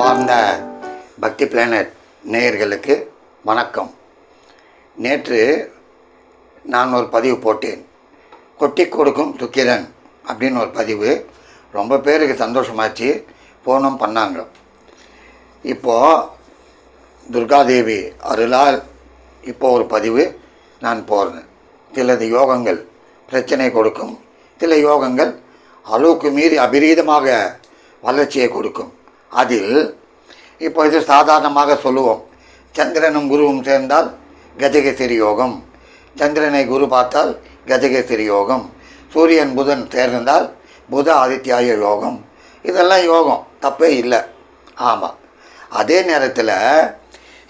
அன்பார்ந்த பக்தி பிளானட் நேயர்களுக்கு வணக்கம். நேற்று நான் ஒரு பதிவு போட்டேன். கொட்டி கொடுக்கும் துக்கிரன் அப்படின்னு ஒரு பதிவு. ரொம்ப பேருக்கு சந்தோஷமாச்சு. போனும் பண்ணாங்க. இப்போது துர்காதேவி அருளால் இப்போ ஒரு பதிவு நான் போகிறேன் சிலது யோகங்கள் பிரச்சனை கொடுக்கும். சில யோகங்கள் அளவுக்கு மீறி அபிரீதமாக வளர்ச்சியை கொடுக்கும். அதில் இப்போ இது சாதாரணமாக சொல்லுவோம். சந்திரனும் குருவும் சேர்ந்தால் கஜகேசரி யோகம். சந்திரனை குரு பார்த்தால் கஜகேசரி யோகம். சூரியன் புதன் சேர்ந்தால் புத ஆதித்யாய யோகம். இதெல்லாம் யோகம் தப்பே இல்லை. ஆமாம் அதே நேரத்தில்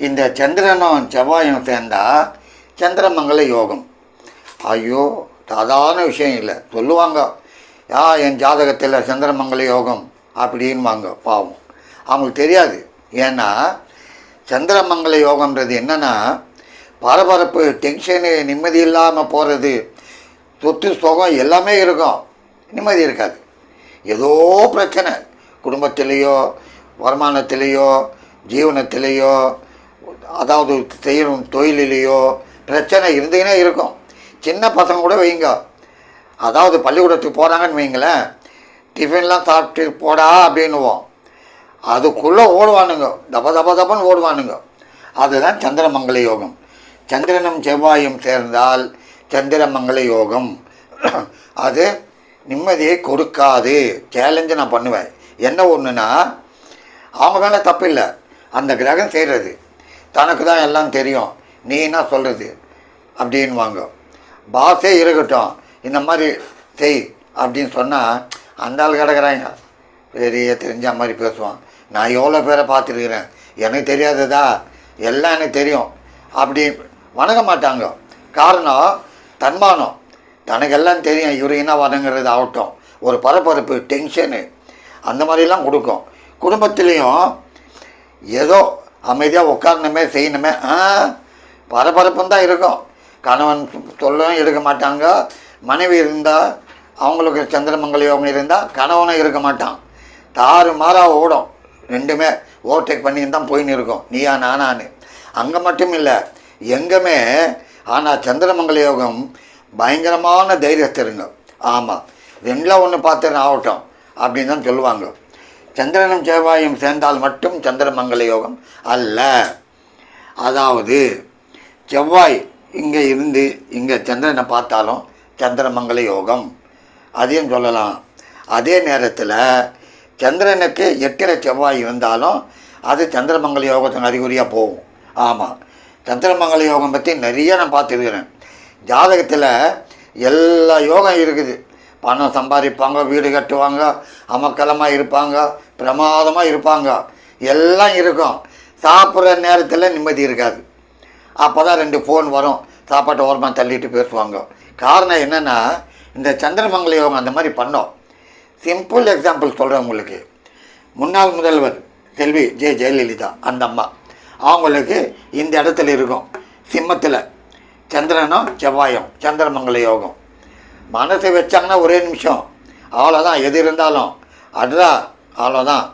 இந்த சந்திரனும் செவ்வாயும் சேர்ந்தால் சந்திரமங்கல யோகம். ஐயோ சாதாரண விஷயம் இல்லை. சொல்லுவாங்க யா என் ஜாதகத்தில் சந்திரமங்கல யோகம் அப்படின்வாங்க பாவம். அவங்களுக்கு தெரியாது. ஏன்னா சந்திரமங்கல யோகம்ன்றது என்னென்னா பரபரப்பு டென்ஷனு நிம்மதி இல்லாமல் போகிறது சொத்து சுகம் எல்லாமே இருக்கும். நிம்மதி இருக்காது. ஏதோ பிரச்சனை. குடும்பத்திலேயோ வருமானத்திலேயோ ஜீவனத்திலேயோ அதாவது செய்யணும் தொழிலிலேயோ பிரச்சனை இருந்துக்கினே இருக்கும். சின்ன பசங்க கூட வைங்க. அதாவது பள்ளிக்கூடத்துக்கு போகிறாங்கன்னு வைங்களேன். டிஃபன்லாம் சாப்பிட்டு போடா அப்படின்னுவோம். அதுக்குள்ளே ஓடுவானுங்க. தப தப தபன்னு ஓடுவானுங்க. அதுதான் சந்திரமங்கல யோகம். சந்திரனும் செவ்வாயும் சேர்ந்தால் சந்திரமங்கல யோகம். அது நிம்மதியை கொடுக்காது. சேலஞ்சு நான் பண்ணுவேன். என்ன ஒன்றுனா அவங்க மேலே தப்பில்லை அந்த கிரகம் செய்கிறது தனக்கு தான் எல்லாம் தெரியும். நீ என்ன சொல்கிறது அப்படின்வாங்க பாஸே இருக்கட்டும். இந்த மாதிரி செய் அப்படின்னு சொன்னால் அந்த ஆள் பெரிய தெரிஞ்ச மாதிரி பேசுவான். நான் எவ்வளோ பேரை பார்த்துருக்குறேன்? எனக்கு தெரியாததா? எல்லாம் எனக்கு தெரியும். அப்படி வணங்க மாட்டாங்க. காரணம் தன்மானம். தனக்கு எல்லாம் தெரியும். இவர் என்ன வணங்குறது? ஆகட்டும். ஒரு பரபரப்பு டென்ஷனு அந்த மாதிரிலாம் கொடுக்கும். குடும்பத்துலேயும் ஏதோ அமைதியாக உட்காரணுமே செய்யணுமே பரபரப்பும் தான் இருக்கும். கணவன் சொல்லவும் எடுக்க மாட்டாங்க. மனைவி இருந்தால் அவங்களுக்கு சந்திரமங்கலி அவங்க இருந்தால் கணவனும் இருக்க மாட்டான். தாறு மாறாக ஓடும். ரெண்டுமே ஓவர்டேக் பண்ணி தான் போயின்னு இருக்கும். நீயா நானான்னு. அங்கே மட்டும் இல்லை எங்கேமே ஆனால் சந்திரமங்கல யோகம் பயங்கரமான தைரியத்தருங்க ஆமாம் ரெண்டில் ஒன்று பார்த்து ஆகட்டும் அப்படின்னு தான் சொல்லுவாங்க. சந்திரனும் செவ்வாயும் சேர்ந்தால் மட்டும் சந்திரமங்கல யோகம் அல்ல. அதாவது செவ்வாய் இங்கே இருந்து இங்கே சந்திரனை பார்த்தாலும் சந்திரமங்கல யோகம். அதையும் சொல்லலாம். அதே நேரத்தில் சந்திரனுக்கு எட்டில் செவ்வாய் இருந்தாலும் அது சந்திரமங்கல யோகத்தின் அறிகுறியாக போகும். ஆமாம் சந்திரமங்கல யோகம் பற்றி நிறைய நான் பார்த்துருக்கிறேன். ஜாதகத்தில் எல்லா யோகம் இருக்குது. பணம் சம்பாதிப்பாங்க வீடு கட்டுவாங்க அமக்கலமாக இருப்பாங்க பிரமாதமாக இருப்பாங்க. எல்லாம் இருக்கும். சாப்பிட்ற நேரத்தில் நிம்மதி இருக்காது. அப்போ தான் ரெண்டு ஃபோன் வரும். சாப்பாட்டை ஓரமாக தள்ளிட்டு பேசுவாங்க. காரணம் என்னென்னா இந்த சந்திரமங்கல யோகம் அந்த மாதிரி பண்ணோம். சிம்பிள் எக்ஸாம்பிள் சொல்கிறேன் உங்களுக்கு. முன்னாள் முதல்வர் செல்வி ஜெ ஜெயலலிதா அந்த அம்மா. அவங்களுக்கு இந்த இடத்துல இருக்கும். சிம்மத்தில். சந்திரனும் செவ்வாயும் சந்திரமங்கல யோகம். மனசை வச்சாங்கன்னா ஒரே நிமிஷம். அவ்வளோதான் எது இருந்தாலும். அட்ரா அவ்வளோதான்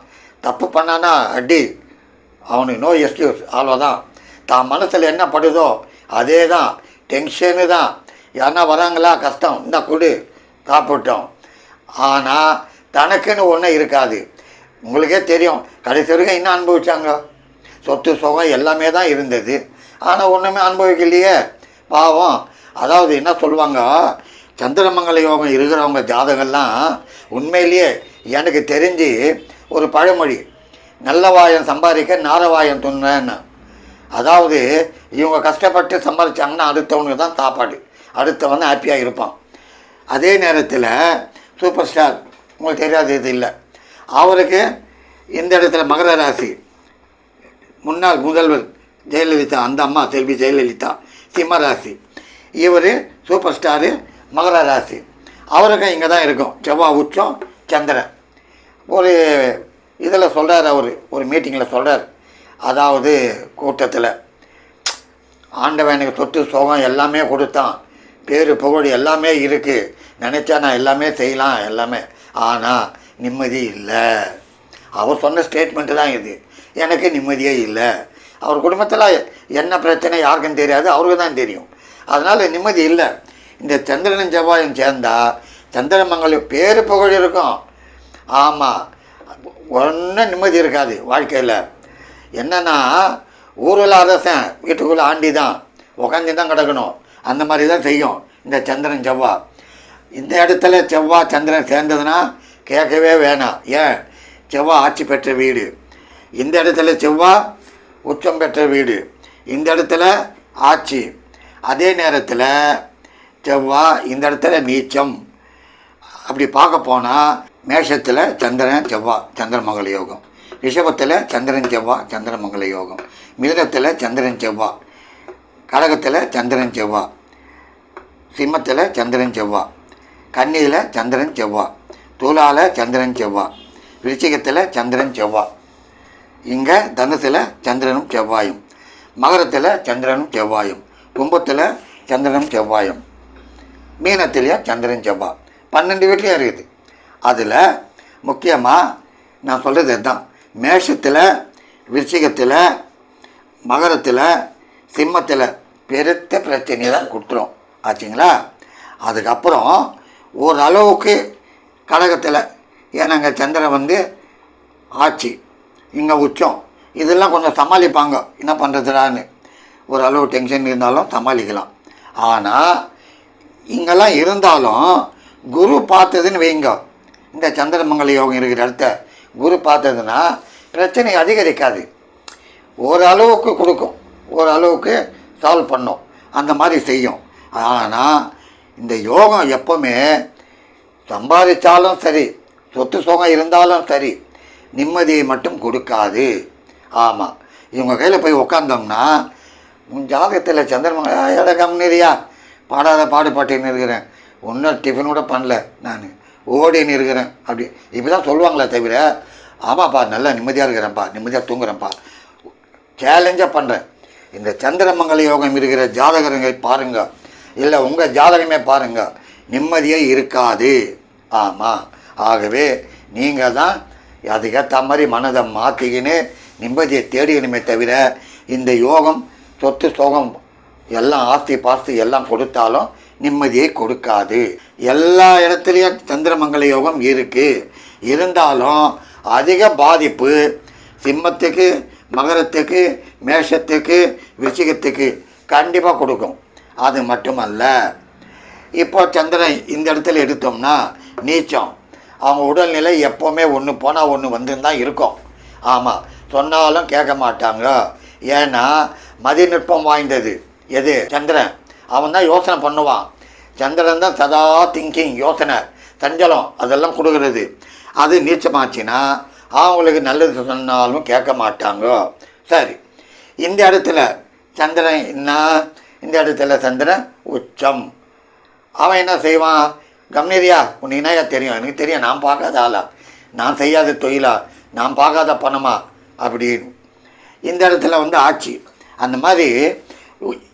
தப்பு பண்ணானா அடி. அவனுக்கு நோ எக்ஸ்கியூஸ் அவ்வளோதான் தான் மனசில் என்ன படுதோ அதே தான் டென்ஷனு தான். யாருன்னா வராங்களா கஷ்டம். இந்த கொடு. சாப்பிட்டோம் ஆனால் தனக்குன்னு ஒன்றும் இருக்காது. உங்களுக்கே தெரியும் கடைசி வரைக்கும் என்ன அனுபவிச்சாங்க? சொத்து சுகம் எல்லாமே தான் இருந்தது. ஆனால் ஒன்றுமே அனுபவிக்கலையே. பாவம். அதாவது என்ன சொல்லுவாங்க? சந்திரமங்கல யோகம் இருக்கிறவங்க ஜாதகம்லாம் உண்மையிலேயே எனக்கு தெரிஞ்சு ஒரு பழமொழி நல்ல வாயம் சம்பாதிக்க நாரவாயம் துண்ணன்னு அதாவது இவங்க கஷ்டப்பட்டு சம்பாதிச்சாங்கன்னா அடுத்தவனுக்கு தான் சாப்பாடு. அடுத்தவன் ஹாப்பியாக இருப்பான். அதே நேரத்தில் சூப்பர் ஸ்டார். உங்களுக்கு தெரியாத இது இல்லை. அவருக்கு இந்த இடத்துல மகர ராசி. முன்னாள் முதல்வர் ஜெயலலிதா அந்த அம்மா செல்வி ஜெயலலிதா சிம்ம ராசி. இவர் சூப்பர் ஸ்டாரு மகர ராசி. அவருக்கும் இங்கே தான் இருக்கும். செவ்வாய் உச்சம் சந்திரன். ஒரு இதில் சொல்கிறார் அவர். ஒரு மீட்டிங்கில் சொல்கிறார் அதாவது கூட்டத்தில். ஆண்டவன் தொட்டு சொத்து எல்லாமே கொடுத்தான். பேரு புகழ் எல்லாமே இருக்குது நினச்சா நான் எல்லாமே செய்யலாம் எல்லாமே. ஆனால் நிம்மதி இல்லை. அவர் சொன்ன ஸ்டேட்மெண்ட்டு தான் இது. எனக்கு நிம்மதியே இல்லை. அவர் குடும்பத்தில் என்ன பிரச்சனை யாருக்கும் தெரியாது அவருக்கு தான் தெரியும். அதனால் நிம்மதி இல்லை. இந்த சந்திரனும் செவ்வாயும் சேர்ந்தால் சந்திரமங்கலம் பேர் புகழ் இருக்கும். ஆமாம் ஒன்றும் நிம்மதி இருக்காது வாழ்க்கையில். என்னன்னா ஊரில் அரசன் வீட்டுக்குள்ளே ஆண்டி தான் உக்காந்து தான் கிடக்கணும். அந்த மாதிரி தான் செய்யும் இந்த சந்திரன் செவ்வாய். இந்த இடத்துல செவ்வாய் சந்திரன் சேர்ந்ததுன்னா கேட்கவே வேணாம். ஏன்? செவ்வாய் ஆட்சி பெற்ற வீடு. இந்த இடத்துல செவ்வாய் உச்சம் பெற்ற வீடு. இந்த இடத்துல ஆட்சி. அதே நேரத்தில் செவ்வாய் இந்த இடத்துல நீச்சம். அப்படி பார்க்க போனால் மேஷத்தில் சந்திரன் செவ்வாய் சந்திரமங்கல யோகம். ரிஷபத்தில் சந்திரன் செவ்வாய் சந்திரமங்கல யோகம். மிதனத்தில் சந்திரன் செவ்வாய் கடகத்தில் சந்திரன் செவ்வாய் சிம்மத்தில் சந்திரன் செவ்வாய் கன்னியில் சந்திரன் செவ்வாய் துலாவில் சந்திரன் செவ்வாய் விருச்சிகத்தில் சந்திரன் செவ்வாய் இங்கே தனுசில் சந்திரனும் செவ்வாயும் மகரத்தில் சந்திரனும் செவ்வாயும் கும்பத்தில் சந்திரனும் செவ்வாயும் மீனத்திலேயே சந்திரன் செவ்வாய் பன்னெண்டு வீட்லேயும் இருக்குது. அதில் முக்கியமாக நான் சொல்கிறது இதுதான். மேஷத்தில் விருச்சிகத்தில் மகரத்தில் சிம்மத்தில் பெருத்த பிரச்சனையை தான் கொடுத்துரும். ஆச்சுங்களா? அதுக்கப்புறம் ஓரளவுக்கு கடகத்தில் ஏன்னாங்க சந்திரன் வந்து ஆட்சி இங்கே உச்சம். இதெல்லாம் கொஞ்சம் சமாளிப்பாங்க. என்ன பண்ணுறதுடான்னு ஒரு அளவு டென்ஷன் இருந்தாலும் சமாளிக்கலாம். ஆனால் இங்கெல்லாம் இருந்தாலும் குரு பார்த்ததுன்னு வைங்க. இந்த சந்திரமங்கல யோகம் இருக்கிற இடத்த குரு பார்த்ததுன்னா பிரச்சனை அதிகரிக்காது. ஓரளவுக்கு கொடுக்கும். ஓரளவுக்கு சால்வ் பண்ணும். அந்த மாதிரி செய்யும். ஆனால் இந்த யோகம் எப்போவுமே சம்பாதிச்சாலும் சரி சொத்து சுகம் இருந்தாலும் சரி நிம்மதியை மட்டும் கொடுக்காது. ஆமாம் இவங்க கையில் போய் உட்காந்தோம்னா உன் ஜாதகத்தில் சந்திரமங்க எட கம்னரியா பாடாத பாடுபாட்டின்னு இருக்கிறேன். ஒன்றும் டிஃபன் கூட பண்ணல நான். ஓடின்னு இருக்கிறேன். அப்படி இப்படி தான் சொல்லுவாங்களே தவிர ஆமாப்பா நல்லா நிம்மதியாக இருக்கிறேன்ப்பா நிம்மதியாக தூங்குறேன்ப்பா. சேலஞ்சாக பண்ணுறேன் இந்த சந்திரமங்கல யோகம் இருக்கிற ஜாதகருங்க பாருங்க. இல்லை உங்கள் ஜாதகமே பாருங்கள் நிம்மதியே இருக்காது. ஆமாம் ஆகவே நீங்கள் தான் அதுக்கேற்ற மாதிரி மனதை மாற்றிக்கின்னு நிம்மதியை தேடிக்கணுமே தவிர இந்த யோகம் சொத்து சோகம் எல்லாம் ஆஸ்தி பாஸ்தி எல்லாம் கொடுத்தாலும் நிம்மதியை கொடுக்காது. எல்லா இடத்துலையும் சந்திரமங்கல யோகம் இருக்குது இருந்தாலும் அதிக பாதிப்பு சிம்மத்துக்கு மகரத்துக்கு மேஷத்துக்கு விருச்சிகத்துக்கு கண்டிப்பாக கொடுக்கும். அது மட்டுமல்ல இப்போ சந்திரன் இந்த இடத்துல எடுத்தோம்னா நீச்சம். அவங்க உடல்நிலை எப்போவுமே ஒன்று போனால் ஒன்று வந்துன்னு தான் இருக்கும். ஆமாம் சொன்னாலும் கேட்க மாட்டாங்க. ஏன்னா மதிநுட்பம் வாய்ந்தது. எது? சந்திரன். அவன் தான் யோசனை பண்ணுவான். சந்திரன் தான் சதா திங்கிங் யோசனை. சஞ்சலம் அதெல்லாம் கொடுக்கறது. அது நீச்சமாச்சுன்னா அவங்களுக்கு நல்லது சொன்னாலும் கேட்க மாட்டாங்க. சரி இந்த இடத்துல சந்திரன் என்ன இந்த இடத்துல சந்திரன் உச்சம். அவன் என்ன செய்வான்? கம்னீரியா உனக்கு என்னையா தெரியும்? எனக்கு தெரியும் நான் பார்க்காத ஆளா? நான் செய்யாத தொழிலா? நான் பார்க்காத பணமா? அப்படின்னு. இந்த இடத்துல வந்து ஆட்சி. அந்த மாதிரி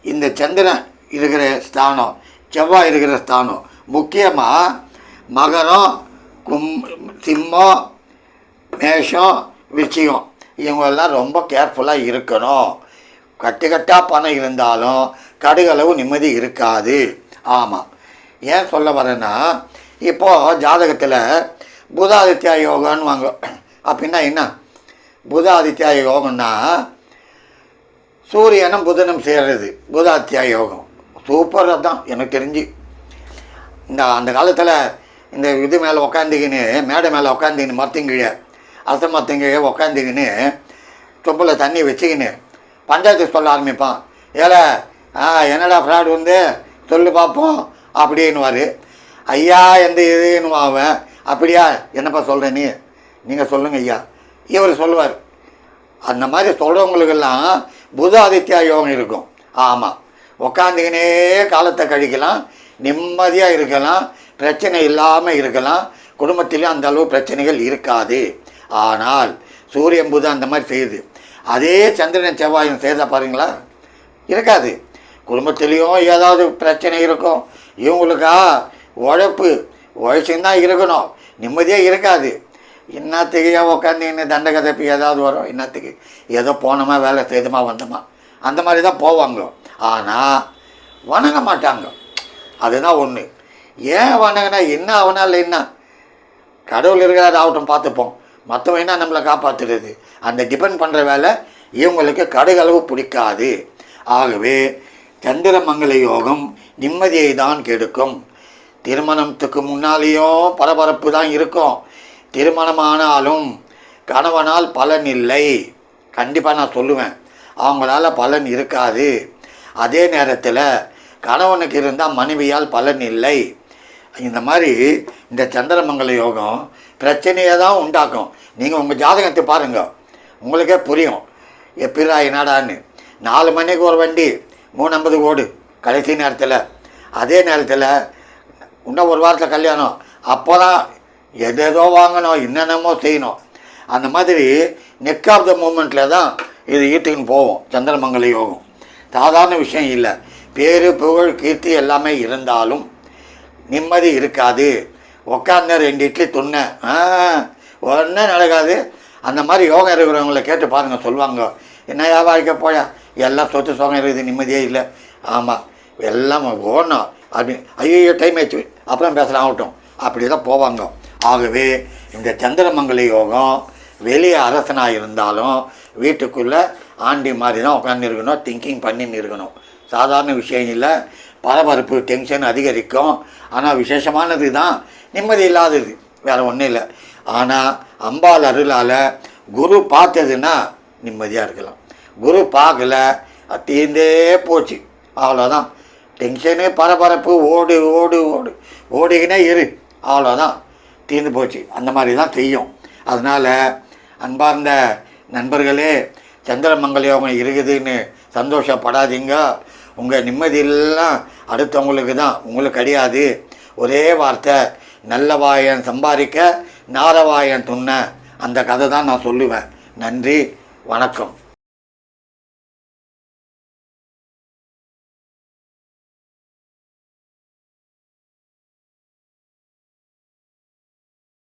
இந்த சந்திரன் இருக்கிற ஸ்தானம் செவ்வாய் இருக்கிற ஸ்தானம் முக்கியமாக மகரம் கும் சிம்மம் மேஷம் விஷயம் இவங்கெல்லாம் ரொம்ப கேர்ஃபுல்லாக இருக்கணும். கட்டு பணம் இருந்தாலும் கடுகளவு நிம்மதி இருக்காது. ஆமாம் ஏன் சொல்ல வரேன்னா இப்போது ஜாதகத்தில் புதாதித்யா யோகான்னு வாங்க அப்படின்னா என்ன? புதாதித்யா யோகம்னா சூரியனும் புதனும் சேர்றது புதாதித்யா யோகம். சூப்பராக தான் எனக்கு தெரிஞ்சு. இந்த அந்த காலத்தில் இந்த இது மேலே உக்காந்துக்கின்னு மேடை மேலே உக்காந்துக்கின்னு மரத்துங்கீழே அரச மரத்துங்கீழே உக்காந்துக்கின்னு சொம்பில் தண்ணி வச்சுக்கின்னு பஞ்சாயத்து சொல்ல ஆரம்பிப்பான். ஏழை என்னடா ஃப்ராடு வந்து? சொல்லு பார்ப்போம் அப்படின்னுவார். ஐயா எந்த இதுன்னு அவன். அப்படியா? என்னப்பா சொல்கிற நீ? நீங்கள் சொல்லுங்கள் ஐயா. இவர் சொல்லுவார். அந்த மாதிரி சொல்கிறவங்களுக்கெல்லாம் புத ஆதித்யா யோகம் இருக்கும். ஆமாம் உக்காந்துக்கினே காலத்தை கழிக்கலாம். நிம்மதியாக இருக்கலாம். பிரச்சனை இல்லாமல் இருக்கலாம். குடும்பத்திலையும் அந்த அளவு பிரச்சனைகள் இருக்காது. ஆனால் சூரியன் புதன் அந்த மாதிரி செய்யுது. அதே சந்திரன் செவ்வாயும் செய்தா பாருங்களா? இருக்காது. குடும்பத்துலேயும் ஏதாவது பிரச்சனை இருக்கும் இவங்களுக்கா உழைப்பு உழைச்சுன்னு தான் இருக்கணும் நிம்மதியாக இருக்காது. இன்னத்துக்கு உட்காந்து இன்னும் தண்டை கதைப்பு ஏதாவது வரும் இன்னத்துக்கு? ஏதோ போனோமா வேலை செய்தோமா வந்தோமா? அந்த மாதிரி தான் போவாங்க ஆனால் வணங்க மாட்டாங்க. அதுதான் ஒன்று ஏன் வணங்கினா என்ன அவனால் என்ன? கடவுள் இருக்கிறாரு ஆகட்டும் பார்த்துப்போம். மற்றவன் என்ன நம்மளை காப்பாற்றுறது அந்த டிபெண்ட் பண்ணுற வேலை இவங்களுக்கு கடுகளவு பிடிக்காது. ஆகவே சந்திரமங்கல யோகம் நிம்மதியை தான் கெடுக்கும். திருமணத்துக்கு முன்னாலேயும் பரபரப்பு தான் இருக்கும். திருமணமானாலும் கணவனால் பலன் இல்லை. கண்டிப்பாக நான் சொல்லுவேன். அவங்களால பலன் இருக்காது. அதே நேரத்தில் கணவனுக்கு இருந்தால் மனைவியால் பலன் இல்லை. இந்த மாதிரி இந்த சந்திரமங்கல யோகம் பிரச்சனையை தான் உண்டாக்கும். நீங்கள் உங்கள் ஜாதகத்தை பாருங்கள் உங்களுக்கே புரியும். எப்படிடா என்னடான்னு நாலு மணிக்கு ஒரு வண்டி. மூணு ஐம்பது ஓடு கடைசி நேரத்தில். அதே நேரத்தில் இன்னும் ஒரு வாரத்தில் கல்யாணம். அப்போ தான் எதேதோ வாங்கணும் என்னென்னமோ செய்யணும். அந்த மாதிரி நெக் ஆஃப் த மூமெண்ட்டில் தான் இது ஈட்டுக்குன்னு போவோம் சந்திரமங்கல யோகம். சாதாரண விஷயம் இல்லை. பேரு புகழ் கீர்த்தி எல்லாமே இருந்தாலும் நிம்மதி இருக்காது. உட்காந்த ரெண்டு இட்லி துண்ண ஒன்றே ஒன்றும் நடக்காது. அந்த மாதிரி யோகம் இருக்கிறவங்கள கேட்டு பாருங்கள் சொல்லுவாங்க என்ன வியாபாரிக்க போயா எல்லாம் சொத்து சுகம் இருக்குது நிம்மதியே இல்லை. ஆமாம் எல்லாம் ஓடணும் அப்படி ஐயோ டைம் ஆச்சு அப்புறம் பேசலாம் ஆகட்டும். அப்படி தான் போவாங்க. ஆகவே இந்த சந்திரமங்கல யோகம் வெளியே அரசனாக இருந்தாலும் வீட்டுக்குள்ளே ஆண்டி மாதிரி தான் உட்காந்து இருக்கணும் திங்கிங் பண்ணின்னு இருக்கணும். சாதாரண விஷயம் இல்லை. பரபரப்பு டென்ஷன் அதிகரிக்கும். ஆனால் விசேஷமானது தான். நிம்மதி இல்லாதது. வேறு ஒன்றும் இல்லை. ஆனால் அம்பாள் அருளால் குரு பார்த்ததுன்னா நிம்மதியாக இருக்கலாம். குரு பார்க்கல தீர்ந்தே போச்சு. அவ்வளோதான் டென்ஷனு பரபரப்பு ஓடு ஓடு ஓடு. ஓடிக்கினே இரு. அவ்வளோதான் தீர்ந்து போச்சு. அந்த மாதிரி தான் செய்யும். அதனால் அன்பார்ந்த நண்பர்களே சந்திரமங்கல யோகம் இருக்குதுன்னு சந்தோஷப்படாதீங்க. உங்கள் நிம்மதியெல்லாம் அடுத்தவங்களுக்கு தான் உங்களுக்கு கிடையாது. ஒரே வார்த்தை நல்ல வாயன் சம்பாதிக்க நாரவாயன் துண்ண. அந்த கதை தான் நான் சொல்லுவேன். நன்றி. வணக்கம்.